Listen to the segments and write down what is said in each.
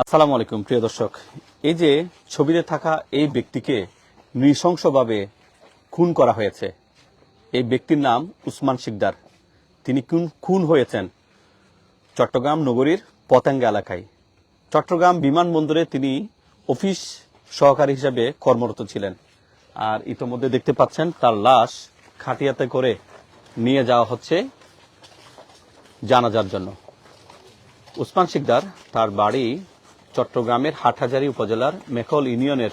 আসসালামু আলাইকুম, প্রিয় দর্শক। এই যে ছবিতে থাকা এই ব্যক্তিকে নৃশংসভাবে খুন করা হয়েছে, এই ব্যক্তির নাম উসমান শিকদার। তিনি খুন হয়েছেন চট্টগ্রাম নগরীর পতেঙ্গা এলাকায়। চট্টগ্রাম বিমানবন্দরে তিনি অফিস সহকারী হিসেবে কর্মরত ছিলেন। আর ইতোমধ্যে দেখতে পাচ্ছেন, তার লাশ খাটিয়াতে করে নিয়ে যাওয়া হচ্ছে জানাজার জন্য। উসমান শিকদার তার বাড়ি চট্টগ্রামের হাটহাজারী উপজেলার মেখল ইউনিয়নের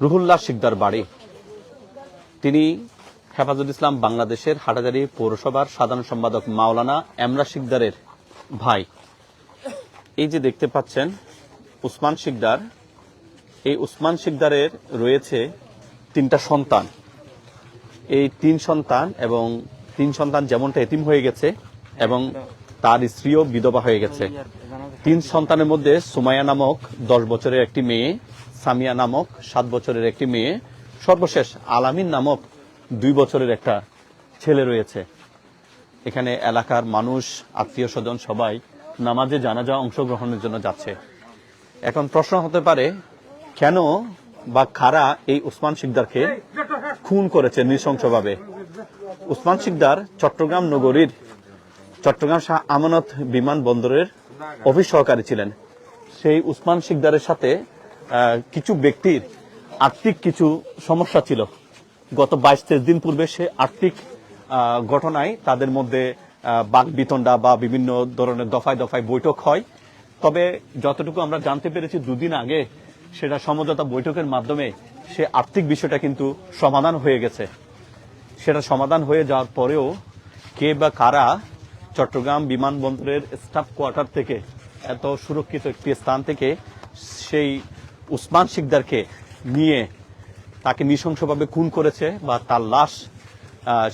রুহুল্লাহ শিকদার বাড়ি। তিনি হেফাজুল ইসলাম বাংলাদেশের হাটহাজারী পৌরসভার সাধারণ সম্পাদক মাওলানা এমরা শিকদারের ভাই। এই যে দেখতে পাচ্ছেন, উসমান শিকদার, এই উসমান শিকদারের রয়েছে তিনটা সন্তান। এই তিন সন্তান এবং তিন সন্তান যেমনটা এতিম হয়ে গেছে এবং তার স্ত্রীও বিধবা হয়ে গেছে। তিন সন্তানের মধ্যে সুমাইয়া নামক দশ বছরের একটি মেয়ে, সামিয়া নামক সাত বছরের একটি মেয়ে, সর্বশেষ আলামিন নামক দুই বছরের একটা ছেলে রয়েছে। এখানে এলাকার মানুষ, আত্মীয় স্বজন সবাই নামাজে জানাজা অংশগ্রহণের জন্য যাচ্ছে। এখন প্রশ্ন হতে পারে, কেন বা খারা এই উসমান শিকদারকে খুন করেছে নৃশংসভাবে? উসমান শিকদার চট্টগ্রাম নগরীর চট্টগ্রাম শাহ আমানত বিমানবন্দরের অফিস সহকারী ছিলেন। সেই উসমান শিকদারের সাথে কিছু ব্যক্তির আর্থিক কিছু সমস্যা ছিল। গত বাইশ তেইশ দিন পূর্বে সে আর্থিক ঘটনায় তাদের মধ্যে বাক বিতণ্ডা বা বিভিন্ন ধরনের দফায় দফায় বৈঠক হয়। তবে যতটুকু আমরা জানতে পেরেছি, দুদিন আগে সেটা সমঝোতা বৈঠকের মাধ্যমে সে আর্থিক বিষয়টা কিন্তু সমাধান হয়ে গেছে। সেটা সমাধান হয়ে যাওয়ার পরেও কে বা কারা চট্টগ্রাম বিমানবন্দরের স্টাফ কোয়ার্টার থেকে এত সুরক্ষিত একটি স্থান থেকে সেই উসমান শিকদারকে নিয়ে তাকে নৃশংসভাবে খুন করেছে বা তার লাশ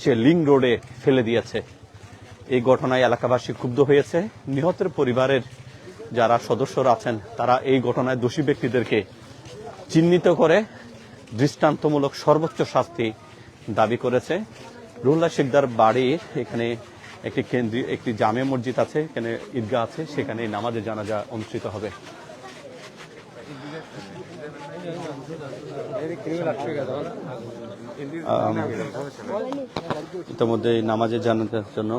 সে লিং রোডে ফেলে দিয়েছে। এই ঘটনায় এলাকাবাসী ক্ষুব্ধ হয়েছে। নিহতের পরিবারের যারা সদস্যরা আছেন, তারা এই ঘটনায় দোষী ব্যক্তিদেরকে চিহ্নিত করে দৃষ্টান্তমূলক সর্বোচ্চ শাস্তি দাবি করেছে। রুল্লা শিকদার বাড়ির এখানে একটি কেন্দ্রীয় একটি জামে মসজিদ আছে, এখানে ঈদগাহ আছে সেখানে নামাজে জানাজা অনুষ্ঠিত হবে। ইতিমধ্যে এই নামাজে জানাজার জন্য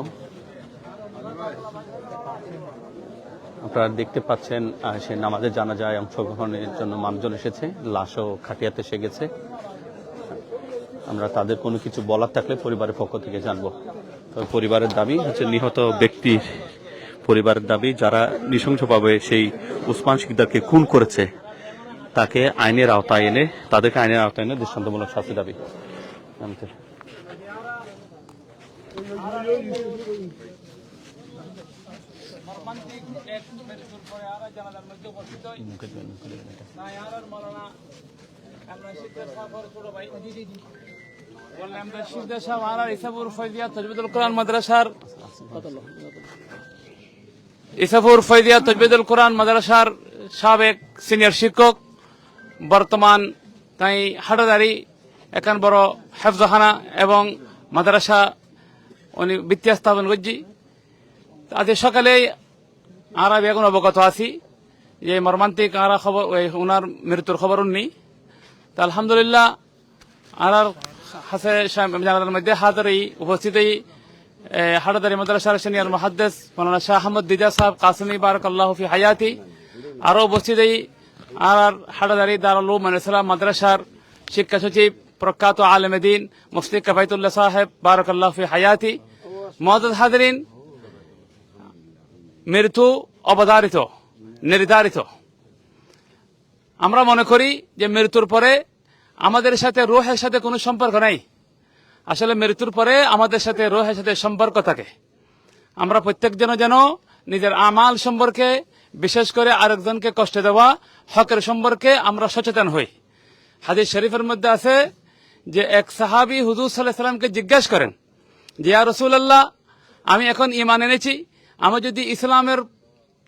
আপনারা দেখতে পাচ্ছেন সে নামাজের জানাজায় অংশগ্রহণের জন্য মানুষজন এসেছে, লাশও খাটিয়াতে এসে গেছে। আমরা তাদের কোনো কিছু বলার থাকলে পরিবারের পক্ষ থেকে জানব। পরিবারের দাবি হচ্ছে নিহত ব্যক্তির পরিবারের দাবি যারা নৃশংসভাবে সেই উসমান শিকদারকে খুন করেছে তাকে আইনের আওতায় এনে তাদেরকে আইনের আওতায় এনে দৃষ্টান্তমূলক শাস্তি দাবি। আমরা ইসাবুর ফৈদিয়া তজবিদুল কোরআন মাদ্রাসার ইসাফুর তজবিদুল মাদ্রাসার সাবেক সিনিয়র শিক্ষক, বর্তমান তাই হাটাদারি, একান বড় হেফজখানা এবং মাদ্রাসা উনি বিদ্যা স্থাপন করছি। আজ সকালে আর আমি এখন অবগত আছি, যে মর্মান্তিক আর খবর ওনার মৃত্যুর খবর নেই তা আলহামদুলিল্লাহ আর জানার মধ্যে হাজারি উপস্থিতই হাটাদারি মাদ্রাসার সিনিয়র মহাদ্দেস মৌলানা শাহ আহমদ দিদা সাহেব, কাসমি বারক আল্লাহ ফি হায়াতি আরও উপস্থিতই আর আর হাটাদারি দারুল মানসালাম মাদ্রাসার শিক্ষা সচিব প্রখ্যাত আলমদিন মুফতি কফাইতুল্লাহ সাহেব বারক আল্লাহ ফি হায়াতি মহদুদ হাজরিন, মৃত্যু অবধারিত, নির্ধারিত। আমরা মনে করি যে মৃত্যুর পরে আমাদের সাথে রোহের সাথে কোনো সম্পর্ক নাই। আসলে মৃত্যুর পরে আমাদের সাথে রোহের সাথে সম্পর্ক থাকে। আমরা প্রত্যেকজন যেন নিজের আমাল সম্পর্কে, বিশেষ করে আরেকজনকে কষ্ট দেওয়া, হকের সম্পর্কে আমরা সচেতন হই। হাদিস শরীফের মধ্যে আছে যে এক সাহাবি হুজুর সাল্লাহ সাল্লামকে জিজ্ঞাসা করেন, যে, ইয়া রসুল্লাহ আমি এখন ইমান এনেছি। আমি যদি ইসলামের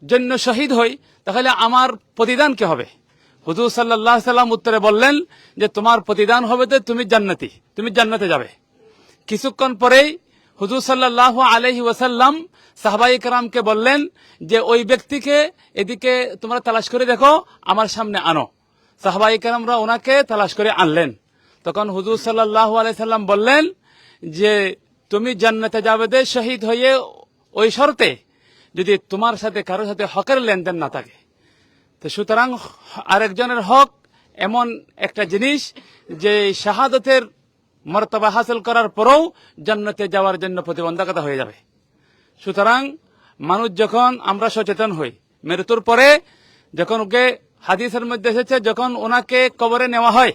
জন্য শহীদ হই, তাহলে আমার প্রতিদান কি হবে? হুজুর সাল্লাহ সাল্লাম উত্তরে বললেন যে, তোমার প্রতিদান হবে তো তুমি জান্নাতি, তুমি জান্নাতে যাবে। কিছুক্ষণ পরেই হুজুর সাল্লাহ আলহি ওয়াসাল্লাম সাহবাই কারামকে বললেন যে, ওই ব্যক্তিকে এদিকে তোমরা তালাশ করে দেখো, আমার সামনে আনো। সাহবাই কারামরা ওনাকে তালাশ করে আনলেন। তখন হুজুর সাল্লাহ আলাইসাল্লাম বললেন যে, তুমি জান্নাতে যাবে শহীদ হয়ে ওই শর্তে যদি তোমার সাথে কারোর সাথে হকের লেনদেন না থাকে। তো সুতরাং আরেকজনের হক এমন একটা জিনিস যে শাহাদতের মর্তবা হাসিল করার পরেও জান্নাতে যাওয়ার জন্য প্রতিবন্ধকতা হয়ে যাবে। সুতরাং মানুষ যখন আমরা সচেতন হই, মৃত্যুর পরে যখন ওকে হাদিসের মধ্যে এসেছে, যখন ওনাকে কবরে নেওয়া হয়,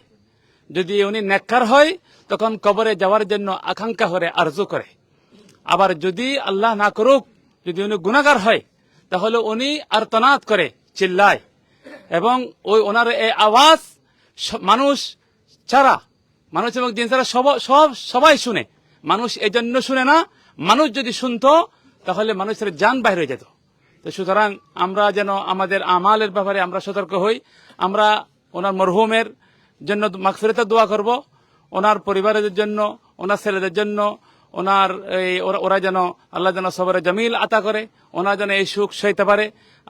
যদি উনি নেককার হয়, তখন কবরে যাওয়ার জন্য আকাঙ্ক্ষা করে, আরজু করে। আবার যদি আল্লাহ না করুক, যদি উনি গুণাগার হয়, তাহলে উনি আর্তনাদ করে, চিল্লায়। এবং ওই ওনার এই আওয়াজ মানুষ ছাড়া, মানুষ এবং জিন ছাড়া সব সব, সবাই শুনে। মানুষ এই জন্য শুনে না, মানুষ যদি শুনতো, তাহলে মানুষের যান বাইরে যেত। তো সুতরাং আমরা যেন আমাদের আমালের ব্যাপারে আমরা সতর্ক হই। আমরা ওনার মরহুমের জন্য মাগফিরাতের দোয়া করব। ওনার পরিবারের জন্য, ওনার ছেলেদের জন্য, ওনার ওরা যেন আল্লাহ যেন সবরে জামিল আতা করে, ওনার যেন এই সুখ সইতে পারে।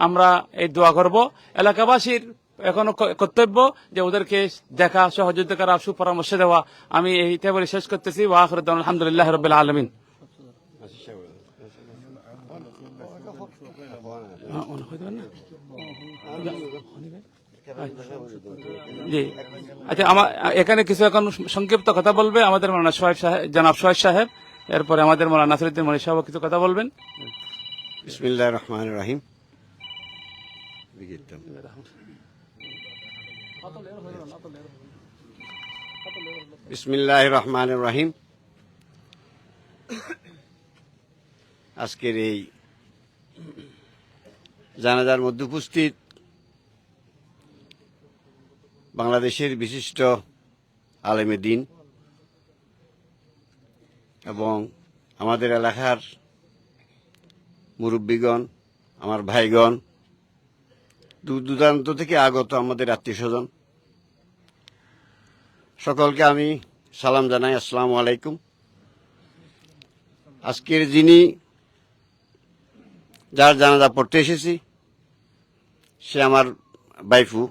আমরা এই দোয়া করব। এলাকাবাসীর এখনও কর্তব্য যে ওদেরকে দেখা, সহযোগিতা করা, সুপরামর্শ দেওয়া। আমি এইটা বলে শেষ করতেছি। ওয়াখর আলহামদুলিল্লাহ রবিল আলমিন। জি। আচ্ছা আমার এখানে কিছু এখন সংক্ষিপ্ত কথা বলবে আমাদের মৌলানা সোহেব সাহেব, জনাব সোহেব সাহেব। এরপরে আমাদের মৌলানা নাসিরুদ্দিন মনি সাহেব কিছু কথা বলবেন। বিসমিল্লাহ রহমান রহিম। বিসমিল্লাহ রহমান রহিম আজকের এই জানাজার মধ্যে উপস্থিত বাংলাদেশের বিশিষ্ট আলেমে দিন এবং আমাদের এলাকার মুরব্বীগণ আমার ভাইগণ দূর দূরান্ত থেকে আগত আমাদের আত্মীয় স্বজন। সকলকে আমি সালাম জানাই, আসসালামু আলাইকুম। আজকের যিনি যার জানাজা পড়তে এসেছি, সে আমার বাইফু,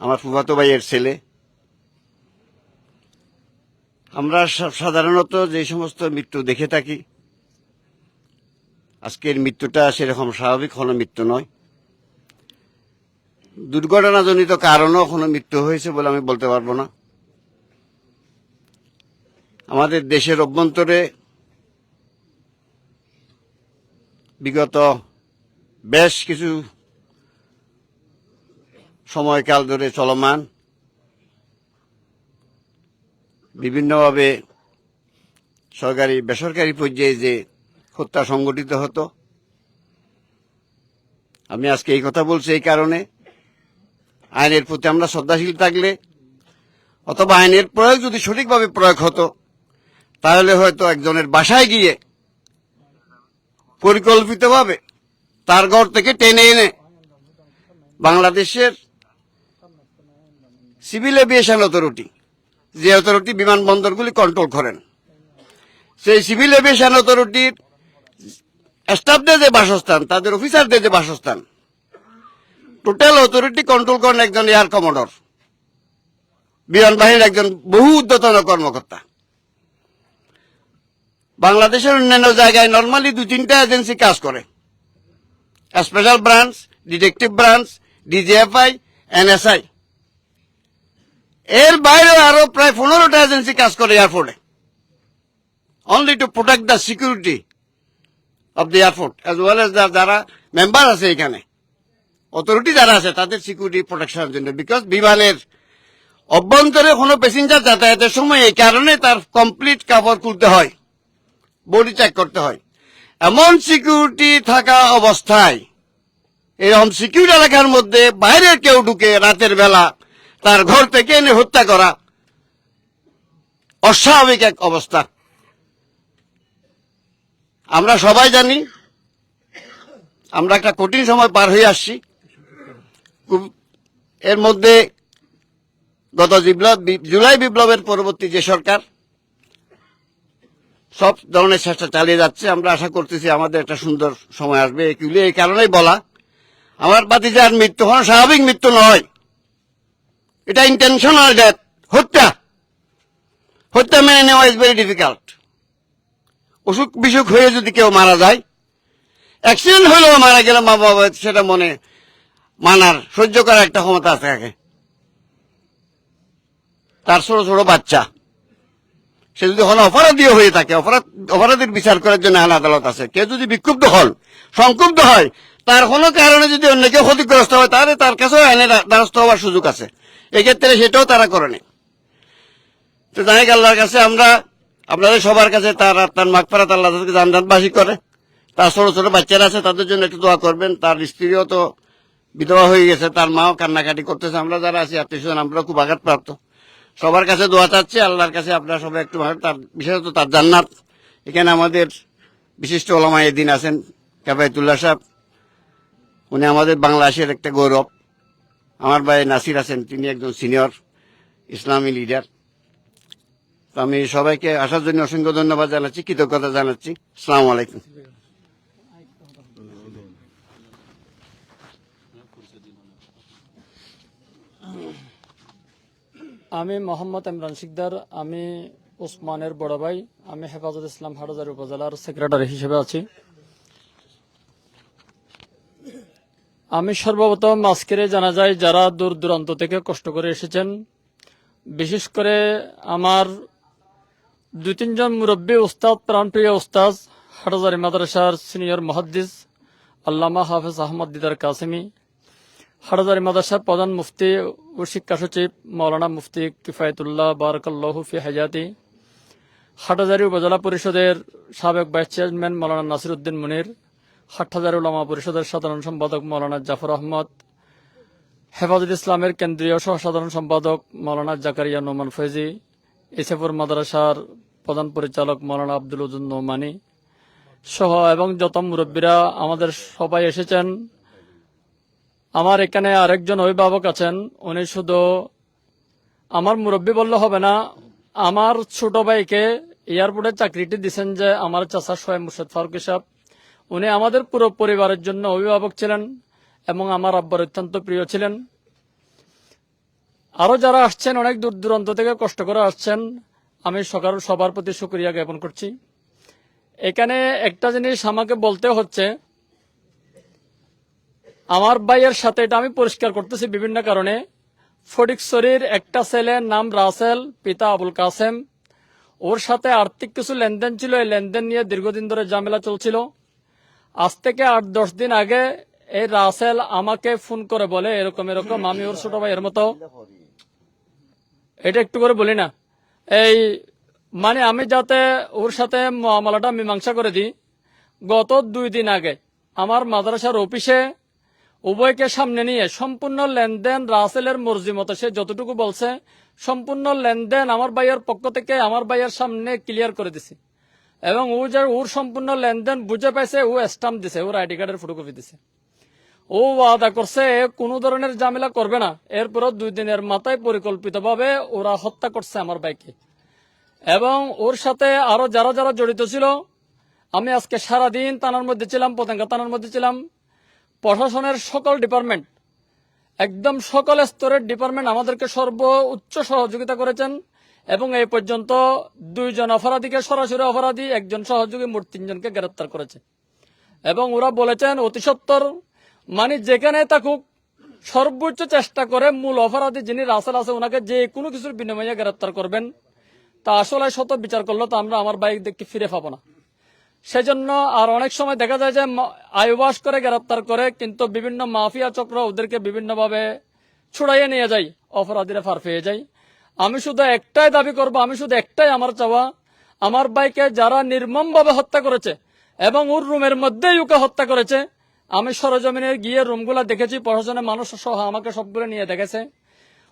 আমার ফুফাতো ভাইয়ের ছেলে। আমরা সাধারণত যে সমস্ত মৃত্যু দেখে থাকি, আজকের মৃত্যুটা সেরকম স্বাভাবিক কোনো মৃত্যু নয়। দুর্ঘটনাজনিত কারণও কোনো মৃত্যু হয়েছে বলে আমি বলতে পারব না। আমাদের দেশের অভ্যন্তরে বিগত বেশ কিছু সময়কাল ধরে চলমান, বিভিন্নভাবে সরকারি, বেসরকারি পর্যায়ে যে হত্যা সংগঠিত হতো। আমি আজকে এই কথা বলছি এই কারণে। আইনের প্রতি আমরা শ্রদ্ধাশীল থাকলে অথবা আইনের প্রয়োগ যদি সঠিকভাবে প্রয়োগ হতো, তাহলে হয়তো একজনের বাসায় গিয়ে পরিকল্পিতভাবে তার ঘর থেকে টেনে এনে বাংলাদেশের সিভিল এভিয়েশন অথরিটি, যে অথরিটি বিমানবন্দরগুলি কন্ট্রোল করেন, সেই সিভিল এভিয়েশন অথরিটির স্টাফদের যে বাসস্থান, তাদের অফিসারদের যে বাসস্থান টোটাল অথরিটি কন্ট্রোল করেন একজন এয়ার কমোডর বিমান বাহিনীর একজন বহু উদ্যতন কর্মকর্তা। বাংলাদেশের অন্যান্য জায়গায় নর্মালি দু তিনটা এজেন্সি কাজ করে। Special branch detective branch DGFI NSI এর বাইরে আরও প্রায় পনেরোটা এজেন্সি কাজ করে এয়ারপোর্টে only to protect the security of the airport as well as যারা মেম্বার আছে এখানে। অথরিটি যারা আছে, তাদের সিকিউরিটি প্রোটেকশনের জন্য। বিকজ বিমানের অভ্যন্তরে কোনো প্যাসেঞ্জার যাতায়াতের সময় এই কারণে তার কমপ্লিট কাপড় খুলতে হয়। বডি চেক করতে হয়। এমন সিকিউরিটি থাকা অবস্থায়, এরকম সিকিউরিটি এলাকার মধ্যে বাইরের কেউ ঢুকে রাতের বেলা তার ঘর থেকে এনে হত্যা করা অস্বাভাবিক এক অবস্থা। আমরা সবাই জানি, আমরা একটা কঠিন সময় পার হয়ে আসছি। এর মধ্যে গত জুলাই বিপ্লবের পরবর্তী যে সরকার, সব ধরনের চেষ্টা চালিয়ে যাচ্ছে। আমরা আশা করতেছি আমাদের একটা সুন্দর সময় আসবে। এগুলি এই কারণেই বলা, আমার বাতিজার মৃত্যু কোনো স্বাভাবিক মৃত্যু নয়। এটা ইন্টেনশনাল ডেথ হত্যা। হত্যা মেনে নেওয়া ইজ ভেরি ডিফিকাল্ট অসুখ বিসুখ হয়ে যদি কেউ মারা যায় অ্যাক্সিডেন্ট হলেও মারা গেলে মা বাবা সেটা মনে মানার, সহ্য করার একটা ক্ষমতা আছে থাকে তার ছোট ছোট বাচ্চা। সে যদি হন অপরাধীও হয়ে থাকে, অপরাধ অপরাধীর বিচার করার জন্য আইন আদালত আছে। কেউ যদি বিক্ষুব্ধ হন, সংক্ষুব্ধ হয়, তার কোনো কারণে যদি অন্য কেউ ক্ষতিগ্রস্ত হয়, তাহলে তার কাছেও আইনের দ্বারস্থ হওয়ার সুযোগ আছে। এক্ষেত্রে সেটাও তারা করেনি তো জানি আল্লাহর কাছে আমরা আপনাদের সবার কাছে তার তার মাগফারাত আল্লাহ তাদেরকে করে। তার ছোট ছোট বাচ্চারা আছে, তাদের জন্য একটু দোয়া করবেন। তার স্ত্রীও তো বিধবা হয়ে গেছে, তার মাও কান্নাকাটি করতেছে। আমরা যারা আছি, আত্মীয় স্বজন, আমরা খুব আঘাতপ্রাপ্ত সবার কাছে দোয়া চাচ্ছি, আল্লাহর কাছে আপনারা সবাই একটু ভালো- তার বিশেষত তার জান্নাত। এখানে আমাদের বিশিষ্ট ওলামা দিন আছেন, কাবায়তুল্লাহ সাহেব। উনি আমাদের বাংলাদেশের একটা গৌরব। আমার ভাই নাসির আছেন, তিনি একজন সিনিয়র ইসলামী লিডার। তো আমি সবাইকে আসার জন্য অসংখ্য ধন্যবাদ জানাচ্ছি, কৃতজ্ঞতা জানাচ্ছি। আসসালামু আলাইকুম। আমি মোহাম্মদ ইমরান শিকদার, আমি ওসমানের বড় ভাই, আমি হেফাজত ইসলাম হাটহাজারি উপজেলার সেক্রেটারি হিসেবে আছি। আমি সর্বপ্রথম আজকের জানা যায় যারা দূর দূরান্ত থেকে কষ্ট করে এসেছেন, বিশেষ করে আমার দুই তিনজন মুরব্বী উস্তাদ, প্রাণপ্রিয় উস্তাদ হাটহাজারি মাদ্রাসার সিনিয়র মহাদ্দিস, আল্লামা হাফেজ আহমদ দিদার কাসেমি হাটাজারি মাদ্রাসার প্রধান মুফতি ও শিক্ষা সচিব মৌলানা মুফতি কিফায়তুল্লাহ বারকাল্লাহু ফি হায়াতি। হাটাজারি উপজেলা পরিষদের সাবেক ভাইস চেয়ারম্যান মৌলানা নাসির উদ্দিন মুনির, হাটহাজারি উলামা পরিষদের সাধারণ সম্পাদক মৌলানা জাফর আহমদ, হেফাজত ইসলামের কেন্দ্রীয় সহ সাধারণ সম্পাদক মৌলানা জাকারিয়া নোমান ফৈজি ইসেফুর মাদ্রাসার প্রধান পরিচালক মৌলানা আব্দুল উজুন নোমানি সহ এবং যত মুরব্বীরা আমাদের সবাই এসেছেন আমার এখানে আরেকজন অভিভাবক আছেন। উনি শুধু আমার মুরব্বী বললে হবে না, আমার ছোট ভাইকে এয়ারপোর্টে চাকরিটি দিচ্ছেন যে আমার চাচা সোহেব মুর্শিদ ফারুক সাহেব। উনি আমাদের পুরো পরিবারের জন্য অভিভাবক ছিলেন এবং আমার আব্বার অত্যন্ত প্রিয় ছিলেন। আরও যারা আসছেন, অনেক দূর দূরান্ত থেকে কষ্ট করে আসছেন, আমি সকাল সবার প্রতি শুক্রিয়া জ্ঞাপন করছি। এখানে একটা জিনিস আমাকে বলতে হচ্ছে আমার ভাইয়ের সাথে এটা আমি পরিষ্কার করতেছি বিভিন্ন কারণে। ফটিকছড়ির একটা ছেলের নাম রাসেল, পিতা আবুল কাসেম। ওর সাথে আর্থিক কিছু লেনদেন ছিল, এই লেনদেন নিয়ে দীর্ঘদিন ধরে ঝামেলা চলছিল। আজ থেকে আট, দশ দিন আগে এই রাসেল আমাকে ফোন করে বলে, এরকম এরকম, আমি ওর ছোট ভাইয়ের মতো। এটা একটু করে বলি না। এই মানে আমি যাতে ওর সাথে মামলাটা মীমাংসা করে দিই, গত দুই দিন আগে আমার মাদ্রাসার অফিসে উভয়কে সামনে নিয়ে সম্পূর্ণ লেনদেন রাসেলের মর্জি মতো। সে যতটুকু বলছে, সম্পূর্ণ লেনদেন আমার ভাইয়ের পক্ষ থেকে আমার ভাইয়ের সামনে ক্লিয়ার করে দিছি। এবং ও যে ওর সম্পূর্ণ লেনদেন বুঝে পাইছে, ও স্টাম্প দিছে, ওর আইডি কার্ডের ফটোকপি দিছে। ও ওয়াদা করছে, কোনো ধরনের ঝামেলা করবে না। এরপরও দুই দিনের মাথায় পরিকল্পিতভাবে ওরা হত্যা করছে আমার ভাইকে। এবং ওর সাথে আরও যারা যারা জড়িত ছিল, আমি আজকে সারাদিন থানার মধ্যে ছিলাম, পতেঙ্গা থানার মধ্যে ছিলাম। প্রশাসনের সকল ডিপার্টমেন্ট একদম সকল স্তরের ডিপার্টমেন্ট আমাদেরকে সর্ব উচ্চ সহযোগিতা করেছেন এবং এই পর্যন্ত দুইজন অপরাধীকে সরাসরি অপরাধী, একজন সহযোগী, মোট তিনজনকে গ্রেপ্তার করেছে। এবং ওরা বলেছেন, অতি সত্তর মানে যেখানে থাকুক, সর্বোচ্চ চেষ্টা করে মূল অপরাধী যিনি রাসেল আছে, ওনাকে যে কোনো কিছুর বিনিময়ে গ্রেপ্তার করবেন। তা আসলে শত বিচার করল তো আমরা আমার বাইক দেখতে ফিরে পাবো না। সেজন্য আর অনেক সময় দেখা যায় যে আয়ুবাস করে গ্রেপ্তার করে, কিন্তু বিভিন্ন মাফিয়া চক্র ওদেরকে বিভিন্নভাবে ছুড়াইয়ে নিয়ে যায়, অপরাধীরা ফার পেয়ে যায়। আমি শুধু একটাই দাবি করব, আমি শুধু একটাই আমার চাওয়া, আমার ভাইকে যারা নির্মমভাবে হত্যা করেছে এবং ওর রুমের মধ্যেই ওকে হত্যা করেছে, আমি সরজমিনে গিয়ে রুমগুলা দেখেছি প্রশাসনের মানুষ সহ আমাকে সবগুলো নিয়ে দেখেছে।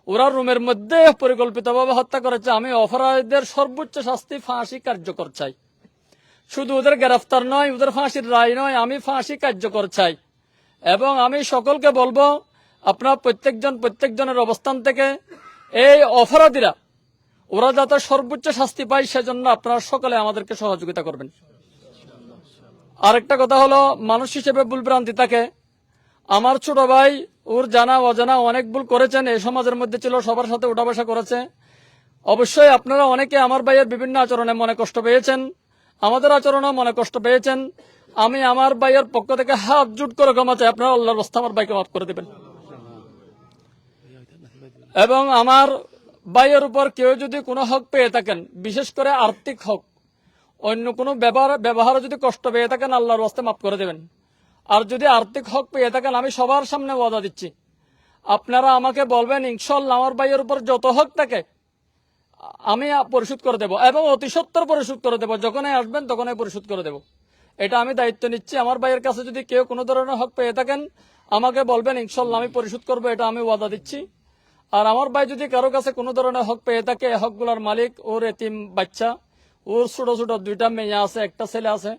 ওরা রুমের মধ্যে পরিকল্পিতভাবে হত্যা করেছে, আমি অপরাধীদের সর্বোচ্চ শাস্তি ফাঁসি কার্যকর চাই। শুধু ওদের গ্রেফতার নয়, ওদের ফাঁসির রায় নয়, আমি ফাঁসি কার্যকর চাই। এবং আমি সকলকে বলব, আপনার প্রত্যেকজন প্রত্যেকজনের অবস্থান থেকে এই অপরাধীরা, ওরা যাতে সর্বোচ্চ শাস্তি পায় সেজন্য আপনারা সকলে আমাদেরকে সহযোগিতা করবেন। আরেকটা কথা হলো, মানুষ হিসেবে ভুলভ্রান্তি থাকে। আমার ছোট ভাই, ওর জানা অজানা অনেক ভুল করেছেন, এই সমাজের মধ্যে ছিল, সবার সাথে উঠা বসা করেছে। অবশ্যই আপনারা অনেকে আমার ভাইয়ের বিভিন্ন আচরণে মনে কষ্ট পেয়েছেন। আমাদের আচরণে মনে কষ্ট পেয়েছেন। আমি আমার ভাইয়ের পক্ষ থেকে হাত জুট করে ক্ষমা চাই। আপনারা আল্লাহর রাস্তা আমার ভাইকে মাফ করে দেবেন। এবং আমার ভাইয়ের উপর কেউ যদি কোনো হক পেয়ে থাকেন, বিশেষ করে আর্থিক হক, অন্য কোনো ব্যবহার, ব্যবহারে যদি কষ্ট পেয়ে থাকেন, আল্লাহর রাস্তায় মাফ করে দেবেন। আর যদি আর্থিক হক পেয়ে থাকেন, আমি সবার সামনে ওয়াদা দিচ্ছি। আপনারা আমাকে বলবেন ইনশাল্লাহ আমার ভাইয়ের উপর যত হক থাকে আমি পরিশোধ করে দেব এবং অতি সত্তর পরিশোধ করে দেবো। যখনই আসবেন তখনই পরিশোধ করে দেব। এটা আমি দায়িত্ব নিচ্ছি। আমার ভাইয়ের কাছে যদি কেউ কোনো ধরনের হক পেয়ে থাকেন, আমাকে বলবেন, ইনশাল্লাহ আমি পরিশোধ করব, এটা আমি ওয়াদা দিচ্ছি। আর আমার ভাই যদি কারও কাছে কোনো ধরনের হক পেয়ে থাকে হকগুলোর মালিক ওর এতিম বাচ্চা। ওর ছোট ছোট দুইটা মেয়ে আছে, একটা ছেলে আছে।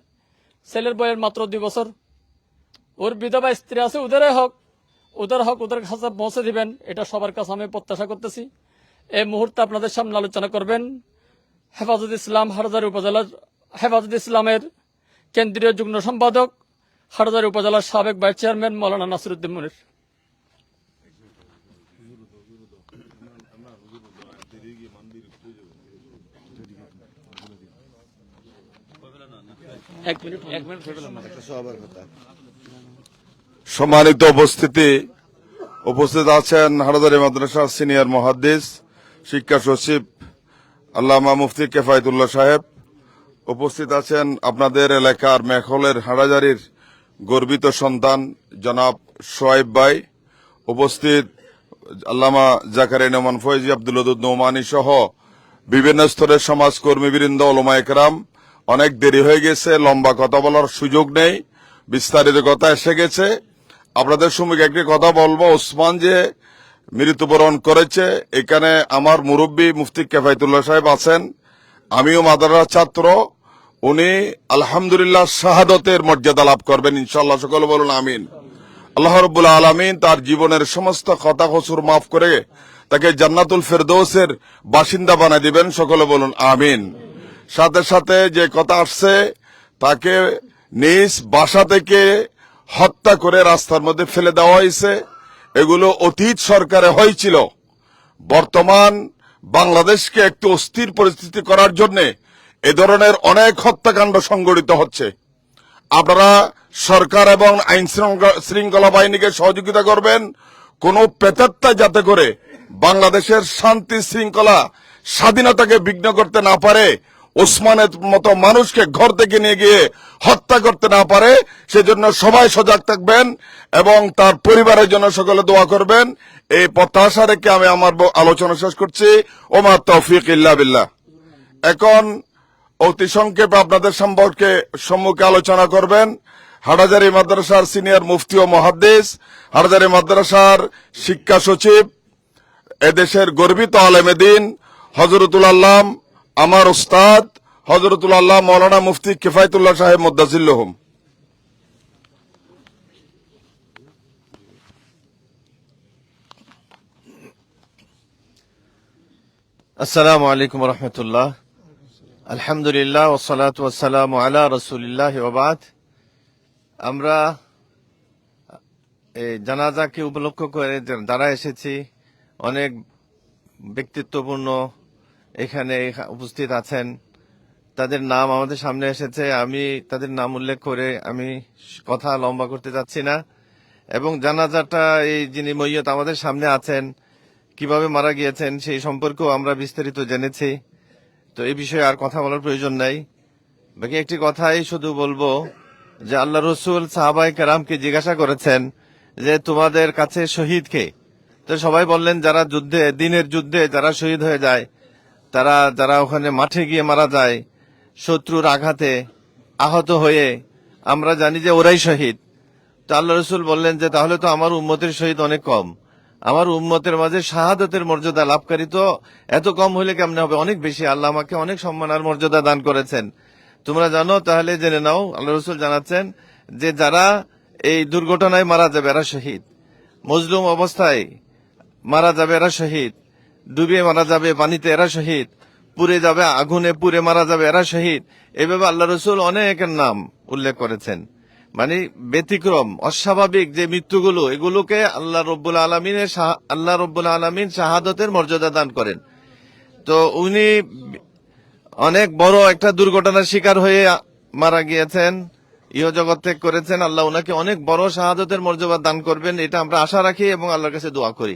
ছেলের বয়ের মাত্র দুই বছর। ওর বিধবা স্ত্রী আছে, ওদেরই হক। ওদের হক ওদের কাছে পৌঁছে দিবেন, এটা সবার কাছে আমি প্রত্যাশা করতেছি। এই মুহূর্তে আপনাদের সামনে আলোচনা করবেন হেফাজত ইসলাম হাটজারি উপজেলার হেফাজত ইসলামের কেন্দ্রীয় যুগ্ম সম্পাদক হাটজারি উপজেলার সাবেক ভাইস চেয়ারম্যান মৌলানা নাসিরুদ্দিন মুনির। সম্মানিত উপস্থিতি উপস্থিত আছেন হারাদারি মাদ্রাসার সিনিয়র মহাদ্দিস শিক্ষা সচিব, আল্লামা মুফতি কেফায়তুল্লাহ সাহেব উপস্থিত আছেন আপনাদের এলাকার মেখলের হাড়াজারির গর্বিত সন্তান জনাব সোয়েব ভাই। উপস্থিত আল্লামা জাকারে নোমান ফৈজি আব্দুল নৌমানি সহ বিভিন্ন স্তরের সমাজকর্মীবৃন্দ ওলমা একরাম অনেক দেরি হয়ে গেছে, লম্বা কথা বলার সুযোগ নেই, বিস্তারিত কথা এসে গেছে। আপনাদের সঙ্গে একটি কথা বলব, ওসমান যে মৃত্যুবরণ করেছে। এখানে আমার মুরব্বী মুফতি কেফায়তুল্লাহ সাহেব আছেন। আমিও মাদারার ছাত্র। উনি আলহামদুলিল্লাহ শাহাদতের মর্যাদা লাভ করবেন। ইনশাল্লাহ সকল বলুন আমিন। আল্লাহ রব্বুল আলমিন তার জীবনের সমস্ত কথা কসুর মাফ করে তাকে জান্নাতুল ফেরদৌসের বাসিন্দা বানিয়ে দিবেন। সকলে বলুন আমিন। সাথে সাথে যে কথা আসছে, তাকে নিজ বাসা থেকে হত্যা করে রাস্তার মধ্যে ফেলে দেওয়া হয়েছে। এগুলো অতীত সরকারে হয়েছিল। বর্তমান বাংলাদেশকে একটি অস্থির পরিস্থিতি করার জন্য এ ধরনের অনেক হত্যাকাণ্ড সংগঠিত হচ্ছে। আপনারা সরকার এবং আইন শৃঙ্খলা- বাহিনীকে সহযোগিতা করবেন। কোন প্রেতাত্মা যাতে করে বাংলাদেশের শান্তি শৃঙ্খলা স্বাধীনতাকে বিঘ্ন করতে না পারে ওসমানের মতো মানুষকে ঘর থেকে নিয়ে গিয়ে হত্যা করতে না পারে, সেজন্য সবাই সজাগ থাকবেন এবং তার পরিবারের জন্য সকলে দোয়া করবেন। এই প্রত্যাশা রেখে আমি আমার আলোচনা শেষ করছি। ওমার তৌফিক ইল্লা বিল্লাহ। এখন অতি সংক্ষেপে আপনাদের সম্পর্কে সম্মুখে আলোচনা করবেন হাটাজারি মাদ্রাসার সিনিয়র মুফতি ও মহাদ্দেশ হাটাজারি মাদ্রাসার শিক্ষা সচিব, এদেশের গর্বিত আলেমেদিন হজরতুল আল্লাম আমার উস্তাদ হজরতুল আল্লাহ মৌলানা মুফতি কিফায়তুল্লাহ সাহেব মুদাজিল্লহম আসসালামু আলাইকুম রহমতুল্লাহ। আলহামদুলিল্লাহ ওসালাত ওয়াসালাম আলা রসুলিল্লাহ ওবাদ আমরা এই জানাজাকে উপলক্ষ করে যারা এসেছি। অনেক ব্যক্তিত্বপূর্ণ এখানে উপস্থিত আছেন। তাদের নাম আমাদের সামনে এসেছে। আমি তাদের নাম উল্লেখ করে আমি কথা লম্বা করতে যাচ্ছি না। এবং জানাজাটা এই যিনি মৈয়ত আমাদের সামনে আছেন, কীভাবে মারা গিয়েছেন সেই সম্পর্কেও আমরা বিস্তারিত জেনেছি। তো এই বিষয়ে আর কথা বলার প্রয়োজন নাই। বাকি একটি কথাই শুধু বলব যে আল্লাহ রসুল সাহাবাই কারামকে জিজ্ঞাসা করেছেন যে, তোমাদের কাছে শহীদ কে? তো সবাই বললেন, যারা যুদ্ধে, দিনের যুদ্ধে যারা শহীদ হয়ে যায় তারা, যারা ওখানে মাঠে গিয়ে মারা যায়, শত্রুর আঘাতে আহত হয়ে, আমরা জানি যে ওরাই শহীদ। তো আল্লাহ রসুল বললেন যে, তাহলে তো আমার উম্মতের শহীদ অনেক কম। আমার উম্মতের মাঝে শাহাদতের মর্যাদা লাভকারী তো এত কম হলে কেমন হবে? অনেক বেশি। আল্লাহ আমাকে অনেক সম্মান আর মর্যাদা দান করেছেন। তোমরা জানো, তাহলে জেনে নাও, আল্লাহ রসুল জানাচ্ছেন যে, যারা এই দুর্ঘটনায় মারা যাবে, এরা শহীদ। মজলুম অবস্থায় মারা যাবে, এরা শহীদ। ডুবিয়ে মারা যাবে, পানিতে এরা শহীদ। পুড়ে যাবে, আগুনে পুড়ে মারা যাবে, এরা শহীদ। এভাবে আল্লাহ রসুল অনেকের নাম উল্লেখ করেছেন। মানে ব্যতিক্রম, অস্বাভাবিক যে মৃত্যুগুলো, এগুলোকে আল্লাহ রব্বুল আলমিনের আল্লাহ রব্বুল আলমিন শাহাদতের মর্যাদা দান করেন। তো উনি অনেক বড় একটা দুর্ঘটনার শিকার হয়ে মারা গিয়েছেন ইহ জগৎ ত্যাগ করেছেন। আল্লাহ ওনাকে অনেক বড় শাহাদতের মর্যাদা দান করবেন, এটা আমরা আশা রাখি এবং আল্লাহর কাছে দোয়া করি।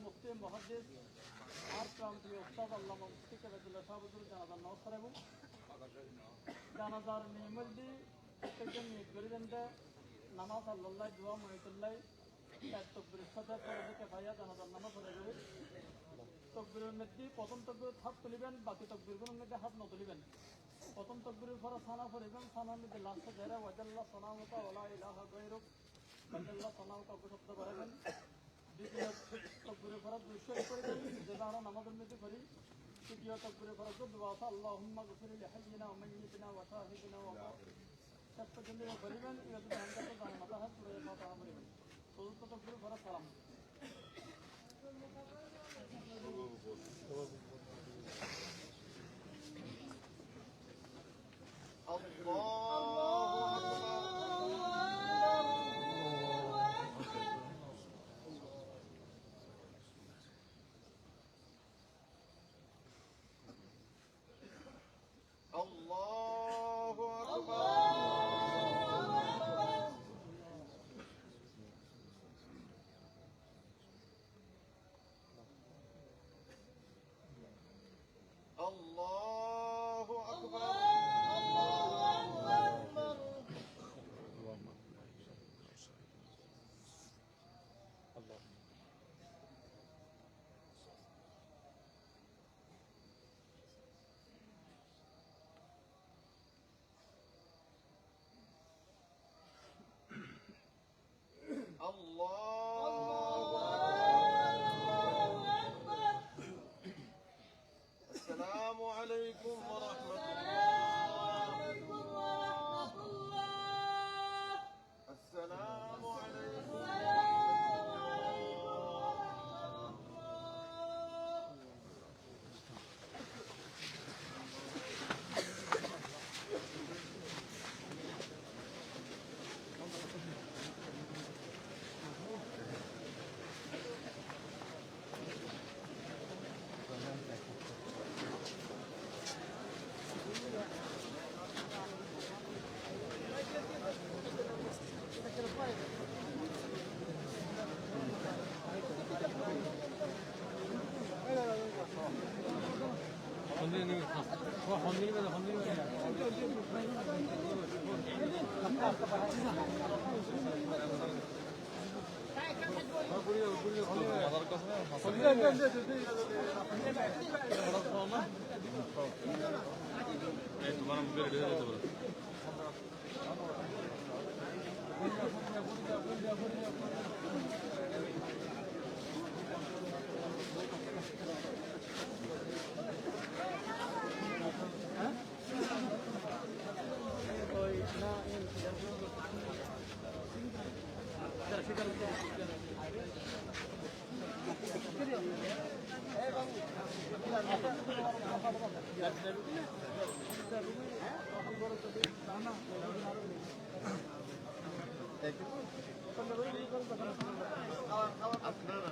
মুফতি মহাদ্দিস আর প্রান্তীয় উস্তাদ আল্লামা মুফতি কেবাদুল্লাহ সাহাবুদুল জানাজার নমস্কার এবং জানাজার নিয়মদি প্রত্যেকজন নিয়োগ নামাজ আল্লাহ দোয়া মহিতুল্লাহ এক মধ্যে প্রথম তকবির হাত তুলিবেন বাকি তকবিরগুলোর মধ্যে হাত ন তুলিবেন প্রথম তকবিরের পরে সানা পড়িবেন যারা ওয়াজাল্লাহ সনামতা ওলা ইলাহা গৈরুক ওয়াজাল্লাহ সনামতা শব্দ করাবেন দ্বিতীয় তকবিরের পরে দুইশো করিবেন যেটা তৃতীয় তকবিরের পরে তো দোয়া আল্লাহুম্মা গফির লিহাইয়িনা ওয়া মাইয়িতিনা ওয়া শাহিদিনা ওয়া করিবেন এটা যদি আমরা তো জানি মাথা হাত পুরো কথা করিবেন চতুর্থ তকবিরের পরে সালাম Gracias. আপনারা